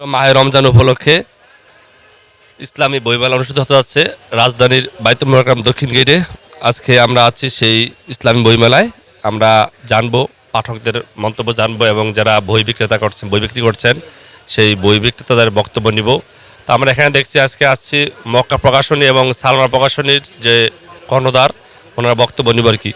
মাহে রমজান উপলক্ষে ইসলামী বইমেলা অনুষ্ঠিত হতে যাচ্ছে রাজধানীর বাইতুল মোকাররম দক্ষিণ গেটে। আজকে আমরা আছি সেই ইসলামী বইমেলায়। আমরা জানব, পাঠকদের মন্তব্য জানব এবং যারা বই বিক্রেতা করছেন, বই বিক্রি করছেন, সেই বই বিক্রেতাদের বক্তব্য নিব। তো আমরা এখানে দেখছি আজকে আসছি মক্কা প্রকাশনী এবং সালমা প্রকাশনীর যে কর্ণধার, ওনারা বক্তব্য নিব আর কি।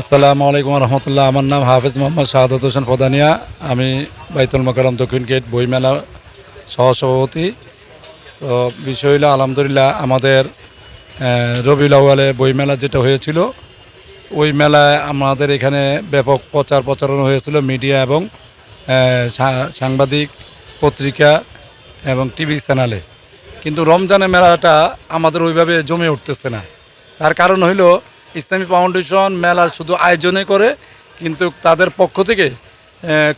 আসসালামু আলাইকুম রহমতুল্লাহ। আমার নাম হাফিজ মোহাম্মদ শাহাদত হোসেন ফদানিয়া আমি বাইতুল মকরম দক্ষিণ গেট বইমেলার সহসভাপতি। তো বিষয় হলো আলহামদুলিল্লাহ আমাদের রবিউল আউয়ালে বইমেলা যেটা হয়েছিল, ওই মেলায় আমাদের এখানে ব্যাপক প্রচার প্রচারণা হয়েছিল, মিডিয়া এবং সাংবাদিক পত্রিকা এবং টিভি চ্যানেলে। কিন্তু রমজানের মেলাটা আমাদের ওইভাবে জমে উঠতেছে না। তার কারণ হইল ইসলামী ফাউন্ডেশন মেলার শুধু আয়োজনে করে, কিন্তু তাদের পক্ষ থেকে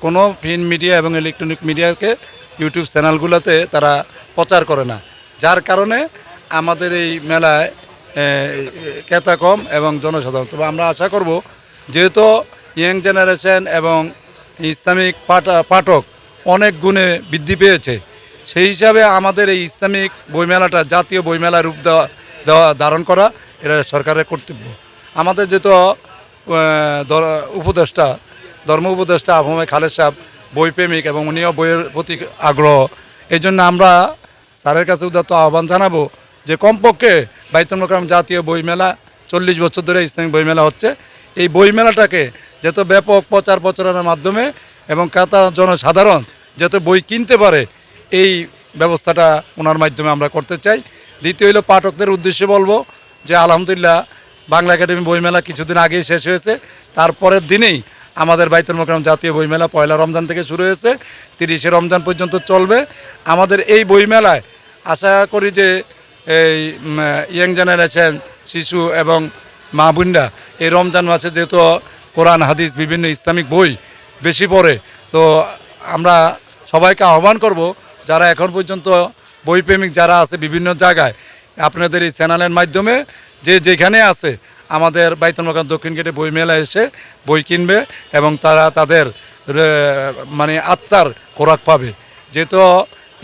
কোনো প্রিন্ট মিডিয়া এবং ইলেকট্রনিক মিডিয়াকে ইউটিউব চ্যানেলগুলোতে তারা প্রচার করে না। যার কারণে আমাদের এই মেলায় ক্রেতা কম এবং জনসাধারণ। তবে আমরা আশা করব, যেহেতু ইয়াং জেনারেশন এবং ইসলামিক পাঠা- পাঠক অনেক গুণে বৃদ্ধি পেয়েছে, সেই হিসাবে আমাদের এই ইসলামিক বইমেলাটা জাতীয় বইমেলা রূপ দেওয়া দেওয়া, ধারণ করা, এটা সরকারের কর্তব্য। আমাদের যেহেতু উপদেষ্টা, ধর্ম উপদেষ্টা আহমদ খালেদ সাহেব বইপ্রেমিক এবং উনিও বইয়ের প্রতি আগ্রহ, এই জন্য আমরা স্যারের কাছে উদাত্ত আহ্বান জানাব যে কমপক্ষে বাইতুল মোকাররম জাতীয় বইমেলা, চল্লিশ বছর ধরে ইসলামিক বইমেলা হচ্ছে, এই বইমেলাটাকে যত ব্যাপক প্রচার প্রচারণার মাধ্যমে এবং ক্রেতা জনসাধারণ যাতে বই কিনতে পারে, এই ব্যবস্থাটা ওনার মাধ্যমে আমরা করতে চাই। দ্বিতীয় হলো পাঠকদের উদ্দেশ্যে বলব যে আলহামদুলিল্লাহ বাংলা একাডেমি বইমেলা কিছুদিন আগেই শেষ হয়েছে। তারপরের দিনেই আমাদের বাইতুল মোকাররম জাতীয় বইমেলা পয়লা রমজান থেকে শুরু হয়েছে। তিরিশে রমজান পর্যন্ত চলবে। আমাদের এই বইমেলায় আশা করি যে এই ইয়াং জেনারেশন, শিশু এবং মা বোনরা এই রমজান মাসে যেহেতু কোরআন, হাদিস, বিভিন্ন ইসলামিক বই বেশি পড়ে, তো আমরা সবাইকে আহ্বান করব যারা এখন পর্যন্ত বইপ্রেমিক যারা আছে বিভিন্ন জায়গায়, আপনাদের এই চ্যানেলের মাধ্যমে যে যেখানে আছে, আমাদের মোকাম দক্ষিণ গেটে বই মেলা এসে বই কিনবে এবং তারা তাদের মানে আত্মার খোরাক পাবে। যেহেতু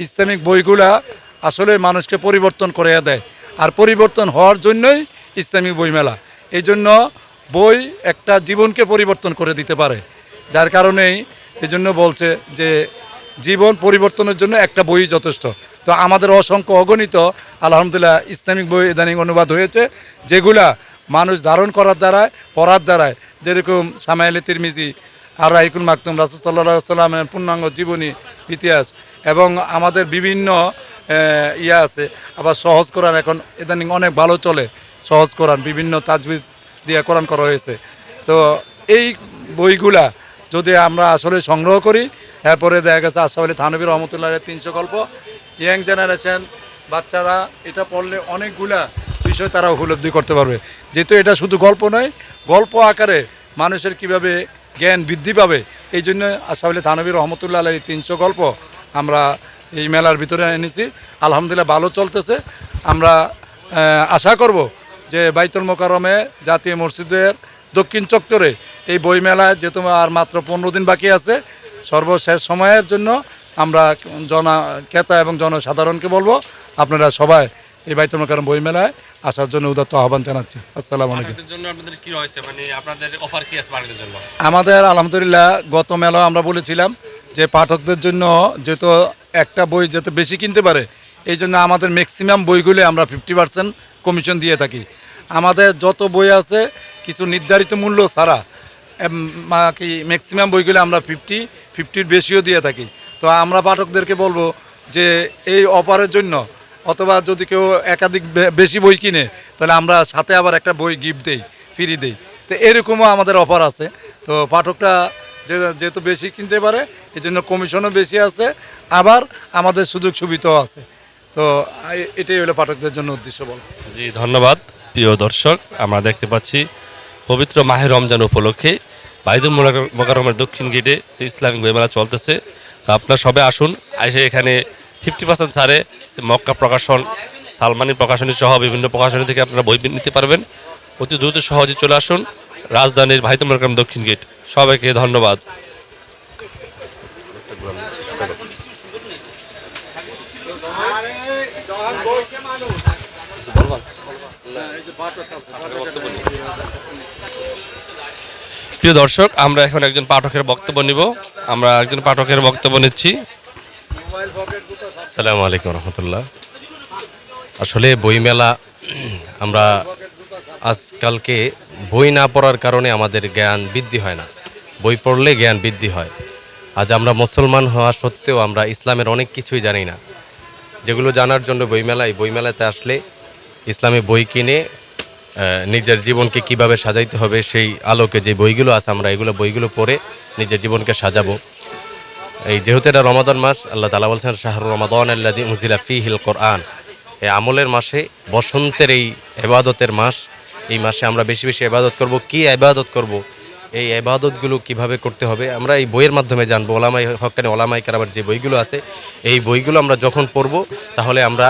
ইসলামিক বইগুলা আসলে মানুষকে পরিবর্তন করে দেয়। আর পরিবর্তন হওয়ার জন্যই ইসলামিক বইমেলা এই জন্য বই একটা জীবনকে পরিবর্তন করে দিতে পারে। যার কারণেই এই জন্য বলছে যে জীবন পরিবর্তনের জন্য একটা বই যথেষ্ট। তো আমাদের অসংখ্য অগণিত, আলহামদুলিল্লাহ, ইসলামিক বই ইদানিং অনুবাদ হয়েছে, যেগুলা মানুষ ধারণ করার দ্বারায়, পড়ার দ্বারায়, যেরকম সামাইলে তিরমিজি, আর রাইকুল মাকতুম, রাসুল সাল্লাহ সাল্লামের পূর্ণাঙ্গ জীবনী, ইতিহাস, এবং আমাদের বিভিন্ন ইয়ে আছে, আবার সহজ কোরআন এখন ইদানিং অনেক ভালো চলে, সহজ কোরআন, বিভিন্ন তাজবিদ দিয়ে কোরআন করা হয়েছে। তো এই বইগুলা যদি আমরা আসলে সংগ্রহ করি, এরপরে দেখা গেছে আশা আলী থানবী রহমতুল্লাহ তিনশো গল্প ইয়াং জেনারেশন, বাচ্চারা এটা পড়লে অনেকগুলা বিষয় তারা উপলব্ধি করতে পারবে। যেহেতু এটা শুধু গল্প নয়, গল্প আকারে মানুষের কীভাবে জ্ঞান বৃদ্ধি পাবে, এই জন্য আশা আলী থানবী রহমতুল্লাহ আলী তিনশো গল্প আমরা এই মেলার ভিতরে এনেছি। আলহামদুলিল্লাহ ভালো চলতেছে। আমরা আশা করব যে বাইতুল মোকারমে জাতীয় মসজিদের দক্ষিণ চত্বরে এই বইমেলায় যেহেতু আর মাত্র পনেরো দিন বাকি আছে, সর্বশেষ সময়ের জন্য আমরা জনা ক্রেতা এবং জনসাধারণকে বলব আপনারা সবাই এই বাইতুল মোকারম বই মেলায় আসার জন্য উদাত্ত আহ্বান জানাচ্ছি। আসসালামু আলাইকুম। মানে আমাদের আলহামদুলিল্লাহ গত মেলা আমরা বলেছিলাম যে পাঠকদের জন্য যেহেতু একটা বই যাতে বেশি কিনতে পারে এই জন্য আমাদের ম্যাক্সিমাম বইগুলি আমরা ফিফটি পার্সেন্ট কমিশন দিয়ে থাকি। আমাদের যত বই আছে কিছু নির্ধারিত মূল্য ছাড়া কি ম্যাক্সিমাম বইগুলো আমরা ফিফটি ফিফটির বেশিও দিয়ে থাকি। তো আমরা পাঠকদেরকে বলব যে এই অফারের জন্য, অথবা যদি কেউ একাধিক বেশি বই কিনে, তাহলে আমরা সাথে আবার একটা বই গিফট দেই ফ্রি দেই। তো এরকমও আমাদের অফার আছে। তো পাঠকটা যেহেতু বেশি কিনতে পারে এই জন্য কমিশনও বেশি আছে, আবার আমাদের সুযোগ সুবিধাও আছে। তো এটাই হলো পাঠকদের জন্য উদ্দেশ্য বল। জি, ধন্যবাদ, প্রিয় দর্শক। আমরা দেখতে পাচ্ছি, পবিত্র মাহে রমজান উপলক্ষে বাইদুল মোকারমের দক্ষিণ গেটে ইসলামিক বইমেলা চলতেছে। আপনারা সবে আসুন, এসে এখানে ফিফটি পার্সেন্ট ছাড়ে মক্কা প্রকাশন, সালমানি প্রকাশনী সহ বিভিন্ন প্রকাশনী থেকে আপনারা বই নিতে পারবেন। অতি দ্রুত সহজে চলে আসুন, রাজধানীর ভাইতুল মোকারম দক্ষিণ গেট। সবাইকে ধন্যবাদ। প্রিয় দর্শক, আমরা এখন একজন পাঠকের বক্তব্য নিব। আমরা একজন পাঠকের বক্তব্য নিচ্ছি। সালামু আলাইকুম রহমতুল্লাহ। আসলে বইমেলা, আমরা আজকালকে বই না পড়ার কারণে আমাদের জ্ঞান বৃদ্ধি হয় না। বই পড়লে জ্ঞান বৃদ্ধি হয়। আজ আমরা মুসলমান হওয়া সত্ত্বেও আমরা ইসলামের অনেক কিছুই জানি না। যেগুলো জানার জন্য বইমেলায়, বইমেলাতে আসলে ইসলামী বই কিনে নিজের জীবনকে কীভাবে সাজাইতে হবে, সেই আলোকে যে বইগুলো আছে, আমরা এগুলো বইগুলো পড়ে নিজের জীবনকে সাজাবো। এই যেহেতু এটা রমাদান মাস, আল্লাহ তালা বলছেন শাহরুর রমাদান আল্লাদি মুজিলা ফি হিল কোরআন। এই আমলের মাসে, বসন্তের এই এবাদতের মাস, এই মাসে আমরা বেশি বেশি এবাদত করব। কি এবাদত করব? এই এবাদতগুলো কীভাবে করতে হবে? আমরা এই বইয়ের মাধ্যমে জানব। ওলামাই হকানি ওলামাই কারাবার যে বইগুলো আছে, এই বইগুলো আমরা যখন পড়ব, তাহলে আমরা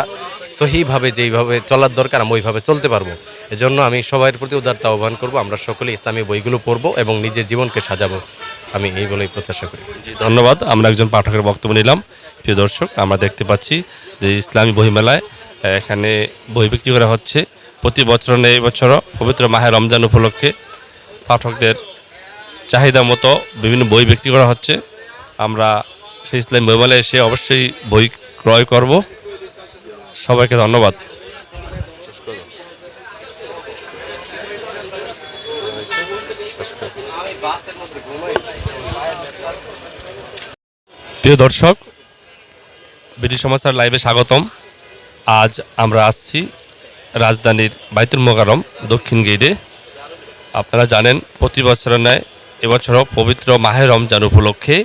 সহিভাবে, যেইভাবে চলার দরকার, আমি ওইভাবে চলতে পারব। এজন্য আমি সবার প্রতি উদারতা আহ্বান করব। আমরা সকলে ইসলামী বইগুলো পড়ব এবং নিজের জীবনকে সাজাবো। আমি এই বলেই প্রত্যাশা করি। ধন্যবাদ। আমরা একজন পাঠকের বক্তব্য নিলাম। প্রিয় দর্শক, আমরা দেখতে পাচ্ছি যে ইসলামী বইমেলায় এখানে বই বিক্রি করা হচ্ছে। প্রতি বছর এই বছরও পবিত্র মাহে রমজান উপলক্ষে পাঠকদের চাহিদা মতো বিভিন্ন বই বিক্রি করা হচ্ছে। আমরা সেই ইসলামী বইমেলায় এসে অবশ্যই বই ক্রয় করব। সবাইকে ধন্যবাদ। প্রিয় দর্শক, ব্রিটিশ সমাচার লাইভে স্বাগতম। আজ আমরা আসছি রাজধানীর বাইতুল মোকারম দক্ষিণ গেটে আপনারা জানেন, প্রতি বছরের ন্যায় এবছরও পবিত্র মাহে রমজান উপলক্ষে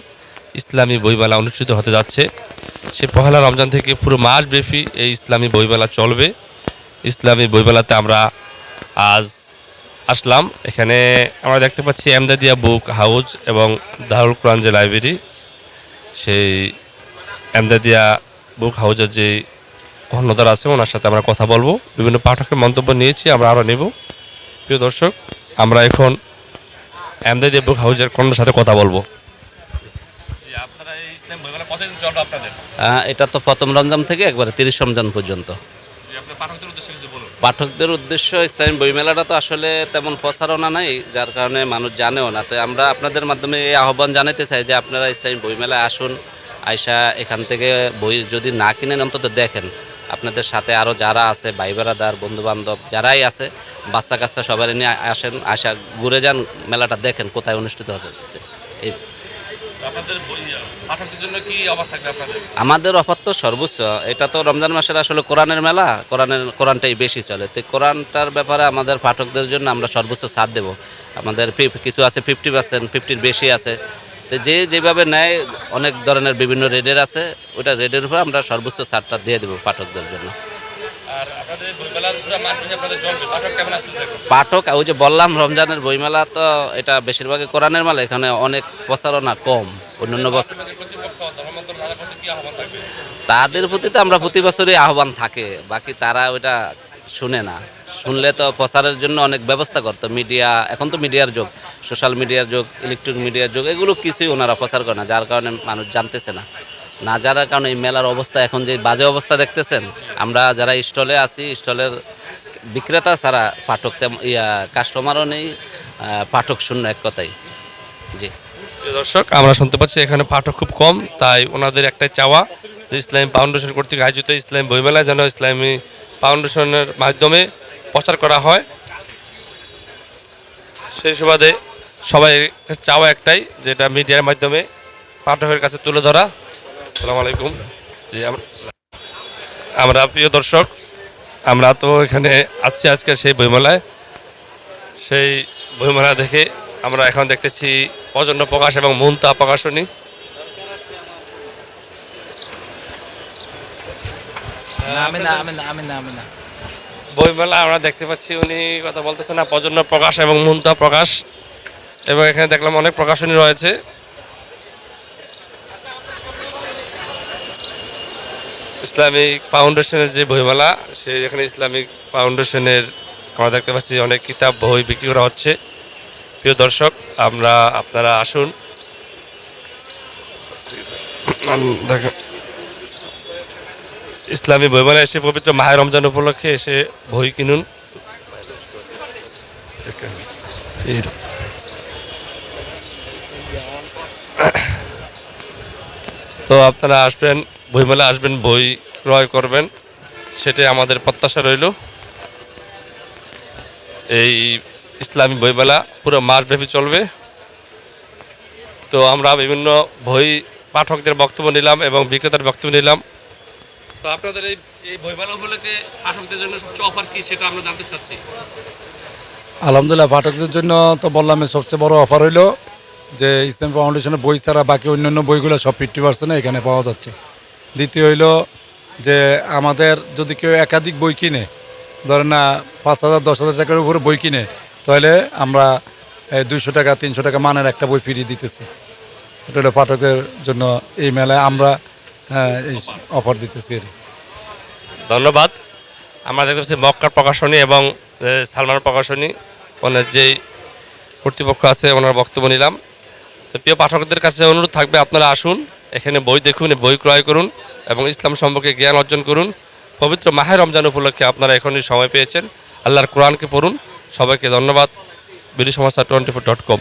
ইসলামী বইমেলা অনুষ্ঠিত হতে যাচ্ছে। সে পহেলা রমজান থেকে পুরো মাসব্যাপী এই ইসলামী বইমেলা চলবে। ইসলামী বইমেলাতে আমরা আজ আসলাম। এখানে আমরা দেখতে পাচ্ছি এমদাদিয়া বুক হাউস এবং দারুল কোরআন যে লাইব্রেরি, সেই এমদাদিয়া বুক হাউজের যে কর্ণধার আছে, ওনার সাথে আমরা কথা বলব। বিভিন্ন পাঠকের মন্তব্য নিয়েছি, আমরা আরও নেব। প্রিয় দর্শক, আমরা এখন এমদাদিয়া বুক হাউজের কর্ণধার সাথে কথা বলব আপনারা এই ইসলাম বইমেলা কতদিন চলবে আপনাদের? এটা তো প্রথম রমজান থেকে একবারে তিরিশ রমজান পর্যন্ত। পাঠকদের উদ্দেশ্যে ইসলামী বইমেলাটা তো আসলে তেমন প্রচারণা নাই যার কারণে মানুষ জানেও না। তো আমরা আপনাদের মাধ্যমে এই আহ্বান জানাতে চাই যে আপনারা ইসলামী বইমেলায় আসুন আয়সা এখান থেকে বই যদি না কিনেন অন্তত দেখেন। আপনাদের সাথে আরও যারা আছে ভাই বেড়াদার বন্ধু বান্ধব যারাই আছে বাচ্চা কাচ্চা সবাই নিয়ে আসেন আসা ঘুরে যান মেলাটা দেখেন কোথায় অনুষ্ঠিত হচ্ছে। এই আমাদের অফার তো সর্বোচ্চ। এটা তো রমজান মাসের আসলে কোরআনের মেলা, কোরআনের, কোরআনটাই বেশি চলে। তো কোরআনটার ব্যাপারে আমাদের পাঠকদের জন্য আমরা সর্বোচ্চ ছাড় দেব। আমাদের কিছু আছে ফিফটি পার্সেন্ট, ফিফটির বেশি আছে। তো যে যেভাবে নেয়, অনেক ধরনের বিভিন্ন রেডের আছে ওইটা রেডের উপর আমরা সর্বোচ্চ ছাড়টা দিয়ে দেবো পাঠকদের জন্য। পাঠক ওই যে বললাম রমজানের বইমেলা তো এটা বেশিরভাগই কোরআনের মেলা এখানে অনেক প্রচারণা কম অন্যান্য বছর। তাদের প্রতি তো আমরা প্রতি বছরই আহ্বান থাকে বাকি তারা ওইটা শুনে না। শুনলে তো প্রচারের জন্য অনেক ব্যবস্থা করতো মিডিয়া এখন তো মিডিয়ার যুগ সোশ্যাল মিডিয়ার যুগ ইলেকট্রনিক মিডিয়ার যুগ এগুলো কিছুই ওনারা প্রচার করে না যার কারণে মানুষ জানতেছে না। না জানার কারণে এই মেলার অবস্থা এখন যে বাজে অবস্থা দেখতেছেন, আমরা যারা স্টলে আছি, স্টলের বিক্রেতা ছাড়া পাঠক ইয়া কাস্টমারও নেই পাঠক শূন্য এক কথাই। জি। দর্শক, আমরা শুনতে পাচ্ছি এখানে পাঠক খুব কম, তাই ওনাদের একটাই চাওয়া যে ইসলামী ফাউন্ডেশন কর্তৃক আয়োজিত ইসলামী বইমেলা যেন ইসলামী ফাউন্ডেশনের মাধ্যমে প্রচার করা হয়। সেই সুবাদে সবাই চাওয়া একটাই, যেটা মিডিয়ার মাধ্যমে পাঠকের কাছে তুলে ধরা। আসসালামু আলাইকুম। জি আমরা প্রিয় দর্শক আমরা তো এখানে আছি আজকে সেই বইমেলায়। সেই বইমেলা দেখে আমরা এখন দেখতেছি প্রচণ্ড প্রকাশ এবং মুন্তা প্রকাশনী। বইমেলা আমরা দেখতে পাচ্ছি উনি কথা বলতেছেন না প্রজন্ম প্রকাশ এবং মুন্তা প্রকাশ। এবং এখানে দেখলাম অনেক প্রকাশনী রয়েছে। ইসলামিক ফাউন্ডেশনের যে বইমেলা সে এখানে ইসলামিক ফাউন্ডেশনের আমরা দেখতে পাচ্ছি অনেক কিতাব বই বিক্রি করা হচ্ছে। প্রিয় দর্শক আমরা আপনারা আসুন। ইসলামী বইমেলা এসে পবিত্র মাহের রমজান উপলক্ষে এসে বই কিনুন। তো আপনারা আসবেন। বইমেলা আসবেন, বই ক্রয় করবেন, সেটাই আমাদের প্রত্যাশা রইল। এই ইসলামী বইমেলা পুরো মাসব্যাপী চলবে। তো আমরা বিভিন্ন বই পাঠকদের বক্তব্য নিলাম এবং বিক্রেতার বক্তব্য নিলাম। তো আপনাদের এই এই বইমেলা উপলক্ষে পাঠকদের জন্য সবচেয়ে অফার কি সেটা আমরা জানতে চাচ্ছি। আলহামদুলিল্লাহ, পাঠকদের জন্য তো বললাম সবচেয়ে বড় অফার হইল যে ইসলাম ফাউন্ডেশনের বই ছাড়া বাকি অন্যান্য বইগুলো সব ফিফটি পার্সেন্ট এখানে পাওয়া যাচ্ছে। দ্বিতীয় হইল যে আমাদের যদি কেউ একাধিক বই কিনে, ধরেন না পাঁচ হাজার, দশ হাজার টাকার উপরে বই কিনে, তাহলে আমরা দুইশো টাকা, তিনশো টাকা মানের একটা বই ফিরিয়ে দিতেছি। এটা হলো পাঠকদের জন্য এই মেলায় আমরা এই অফার দিতেছি আর। ধন্যবাদ। আমরা দেখতে পাচ্ছি মক্কার প্রকাশনী এবং সালমান প্রকাশনী, ওনার যেই কর্তৃপক্ষ আছে, ওনার বক্তব্য নিলাম। তো প্রিয় পাঠকদের কাছে অনুরোধ থাকবে, আপনারা আসুন। এখানে বই দেখুন, বই ক্রয় করুন এবং ইসলাম সম্পর্কে জ্ঞান অর্জন করুন। পবিত্র মাহের রমজান উপলক্ষে আপনারা এখনই সময় পেয়েছেন। আল্লাহর কোরআনকে পড়ুন। সবাইকে ধন্যবাদ। বিডি সমস্যা টোয়েন্টি ফোর ডট কম